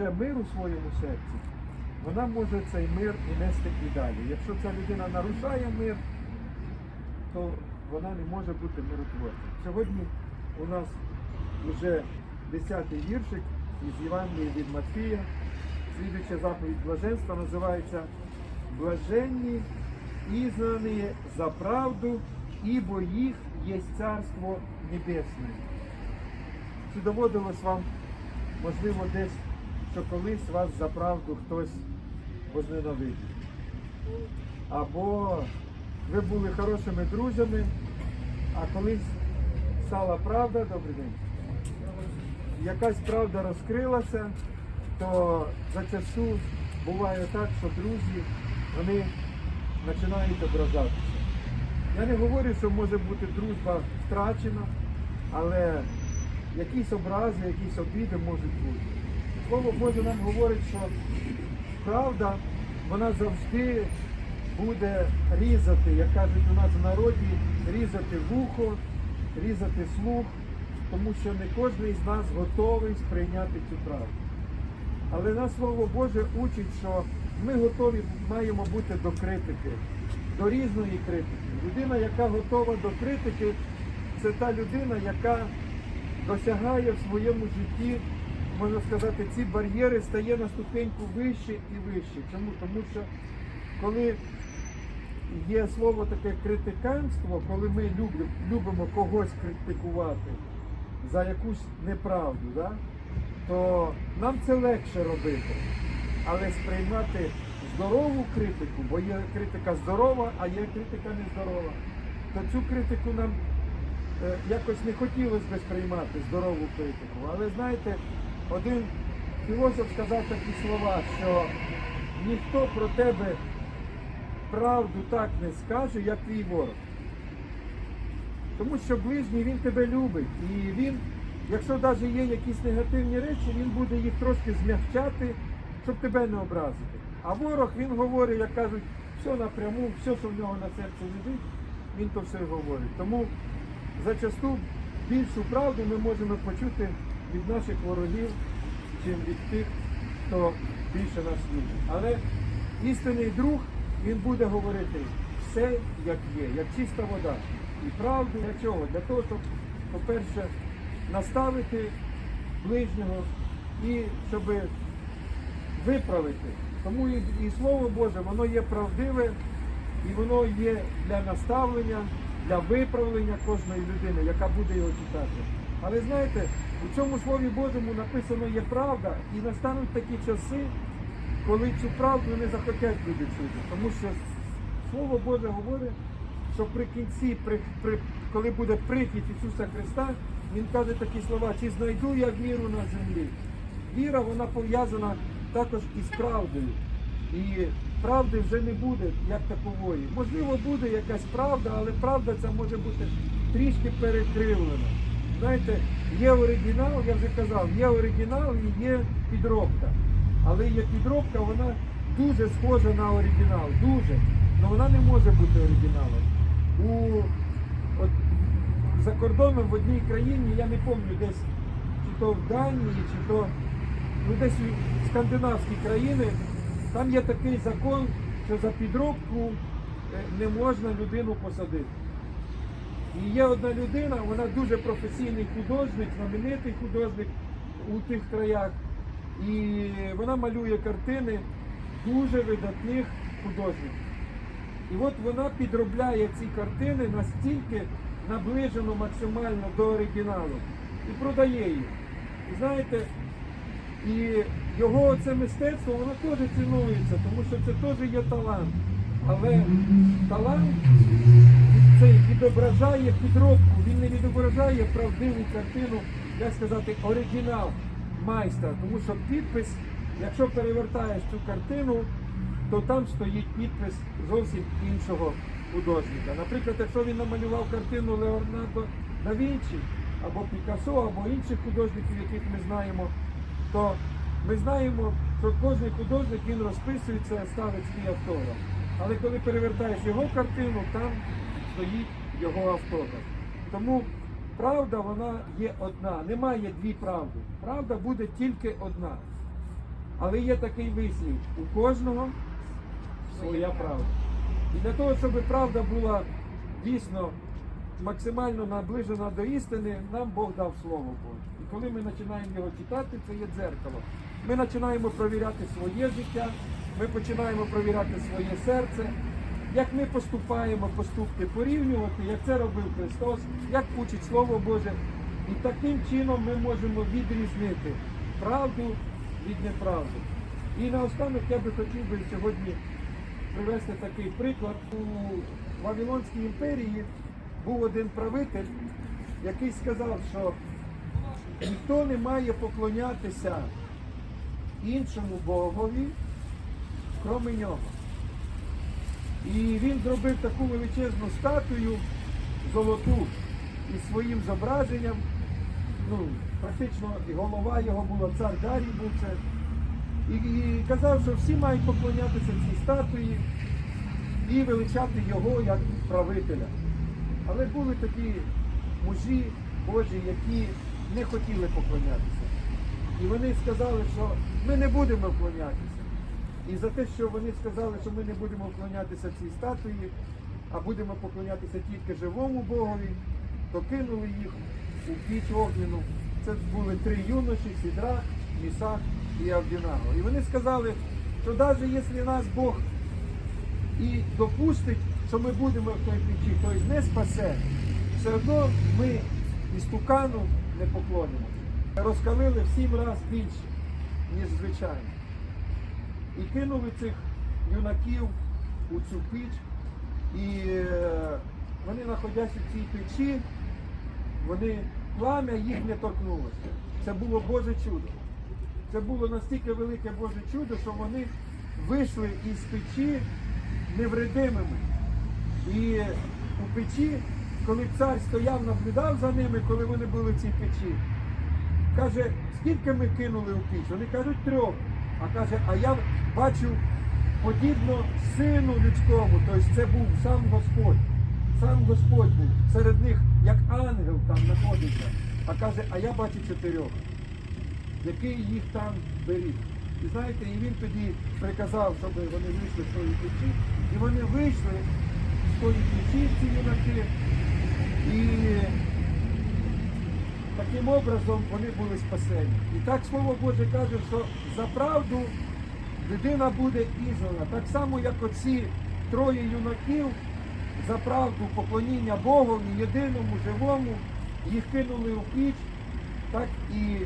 береже мир у своєму серці, вона може цей мир і нести і далі. Якщо ця людина нарушає мир, то вона не може бути миротворцем. Сьогодні у нас вже 10-й віршик із Євангелія від Матфія. Слідуюча заповідь блаженства називається Блаженні ізнані за правду, ібо їх є царство небесне. Чи доводилось вам, можливо, десь, що колись вас за правду хтось возненавидів? Або ви були хорошими друзями, а колись стала правда, добрий день, якась правда розкрилася, то зачасту буває так, що друзі вони починають ображатися. Я не говорю, що може бути дружба втрачена, але якісь образи, якісь обіди можуть бути. Слово Боже нам говорить, що правда, вона завжди буде різати, як кажуть у нас в народі, різати вухо, різати слух, тому що не кожен з нас готовий сприйняти цю правду. Але нас Слово Боже учить, що ми готові маємо бути до критики, до різної критики. Людина, яка готова до критики, це та людина, яка досягає в своєму житті, можна сказати, ці бар'єри стає на ступеньку вище і вище. Чому? Тому що коли є слово таке критиканство, коли ми любимо, когось критикувати за якусь неправду, да? то нам це легше робити. Але сприймати здорову критику, бо є критика здорова, а є критика нездорова, то цю критику нам е, якось не хотілося би сприймати здорову критику. Але знаєте, один філософ сказав такі слова, що ніхто про тебе правду так не скаже, як твій ворог. Тому що ближній він тебе любить. І він, якщо навіть є якісь негативні речі, він буде їх трошки змягчати, щоб тебе не образити. А ворог він говорить, як кажуть, все напряму, все, що в нього на серці лежить, він то все говорить. Тому зачасту більшу правду ми можемо почути від наших ворогів, чим від тих, хто більше нас любить. Але істинний друг, він буде говорити все, як є, як чиста вода. І правду для чого? Для того, щоб, по-перше, наставити ближнього і щоб виправити. Тому і, і Слово Боже, воно є правдиве і воно є для наставлення, для виправлення кожної людини, яка буде його читати. Але знаєте, у цьому Слові Божому написано є правда, і настануть такі часи, коли цю правду не захотять люди чути. Тому що Слово Боже говорить, що при кінці, при, при, коли буде прихід Ісуса Христа, Він каже такі слова, чи знайду я віру на землі. Віра вона пов'язана також із правдою. І правди вже не буде як такової. Можливо, буде якась правда, але правда ця може бути трішки перекривлена. Знаєте, є оригінал, я вже казав, є оригінал і є підробка. Але є підробка, вона дуже схожа на оригінал, дуже. Але вона не може бути оригіналом. У, от, за кордоном в одній країні, я не пам'ятаю, десь чи то в Данії, чи то ну, десь в скандинавські країни, там є такий закон, що за підробку е, не можна людину посадити. І є одна людина, вона дуже професійний художник, знаменитий художник у тих краях. І вона малює картини дуже видатних художників. І от вона підробляє ці картини настільки наближено максимально до оригіналу і продає їх. І знаєте, і його це мистецтво, воно теж цінується, тому що це теж є талант. Але талант цей відображає підробку, він не відображає правдиву картину, як сказати, оригінал майстра. Тому що підпис, якщо перевертаєш цю картину, то там стоїть підпис зовсім іншого художника. Наприклад, якщо він намалював картину Леонардо да Вінчі, або Пікассо, або інших художників, яких ми знаємо, то ми знаємо, що кожен художник він розписується, ставить свій автограф. Але коли перевертаєш його картину, там стоїть його автограф. Тому правда вона є одна. Немає дві правди. Правда буде тільки одна. Але є такий вислів, у кожного своя правда. І для того, щоб правда була дійсно максимально наближена до істини, нам Бог дав Слово Боже. І коли ми починаємо його читати, це є дзеркало. Ми починаємо провіряти своє життя, ми починаємо провіряти своє серце, як ми поступаємо поступки порівнювати, як це робив Христос, як учить Слово Боже. І таким чином ми можемо відрізнити правду від неправди. І наостанок я би хотів би сьогодні привести такий приклад. У Вавилонській імперії був один правитель, який сказав, що ніхто не має поклонятися іншому Богові, крім нього. І він зробив таку величезну статую золоту із своїм зображенням. Ну, практично голова його була, цар Дарій був це. І, і казав, що всі мають поклонятися цій статуї і величати його як правителя. Але були такі мужі Божі, які не хотіли поклонятися. І вони сказали, що ми не будемо вклонятися. І за те, що вони сказали, що ми не будемо вклонятися цій статуї, а будемо поклонятися тільки живому Богові, то кинули їх у піч огняну. Це були три юноші, Сідрах, Місах і Авдінаго. І вони сказали, що навіть якщо нас Бог і допустить, що ми будемо в той печі, тобто не спасе, все одно ми істукану не поклонимося. Розкалили в сім разів більше, ніж звичайно. І кинули цих юнаків у цю піч. І е, вони, знаходясь у цій печі, вони плам'я їх не торкнулося. Це було Боже чудо. Це було настільки велике Боже чудо, що вони вийшли із печі невредимими. І у печі, коли цар стояв, наблюдав за ними, коли вони були в цій печі, каже, скільки ми кинули у піч? Вони кажуть трьох. А каже, а я бачу подібно сину людському, тобто це був сам Господь. Сам Господь був серед них, як ангел там знаходиться. А каже, а я бачу чотирьох, який їх там беріг. І знаєте, і він тоді приказав, щоб вони вийшли з тої печі. І вони вийшли з тої печі, ці юнаки. І таким образом вони були спасені. І так Слово Боже каже, що за правду людина буде ізнана. Так само, як оці троє юнаків за правду поклоніння Богові, єдиному, живому, їх кинули у піч, так і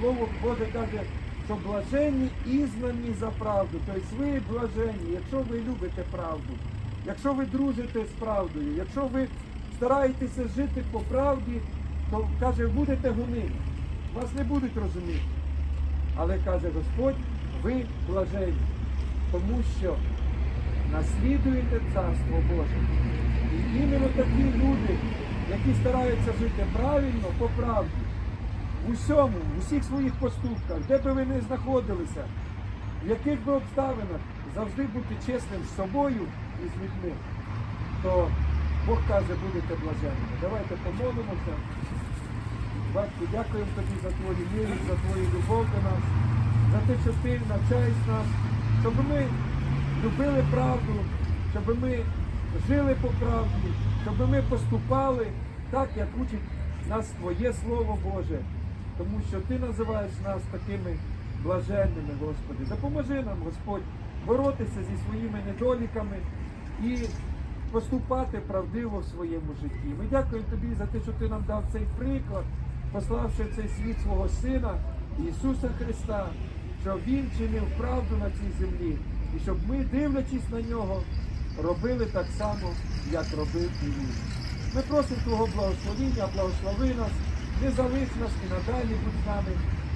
Слово Боже каже, що блаженні ізнані за правду. Тобто ви блаженні, якщо ви любите правду, якщо ви дружите з правдою, якщо ви стараєтеся жити по правді, то каже, будете гонити. Вас не будуть розуміти. Але каже Господь, ви блаженні, тому що наслідуєте Царство Боже. І іменно такі люди, які стараються жити правильно, по правді, в усьому, в усіх своїх поступках, де би ви не знаходилися, в яких би обставинах, завжди бути чесним з собою і з людьми, то Бог каже, будете блаженними. Давайте помолимося. Батько, дякуємо тобі за твою милість, за твою любов до нас, за те, що ти навчаєш нас, щоб ми любили правду, щоб ми жили по правді, щоб ми поступали так, як учить нас Твоє Слово Боже. Тому що Ти називаєш нас такими блаженними, Господи. Допоможи нам, Господь, боротися зі своїми недоліками і поступати правдиво в своєму житті. Ми дякуємо Тобі за те, що Ти нам дав цей приклад, пославши цей світ свого Сина Ісуса Христа, що Він чинив правду на цій землі, і щоб ми, дивлячись на нього, робили так само, як робив і він. Ми просимо Твого благословіння, благослови нас, не залиш нас і надалі будь з нами,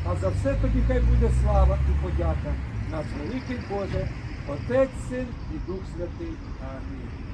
а за все тобі хай буде слава і подяка. Наш великий Боже, Отець, Син і Дух Святий. Амінь.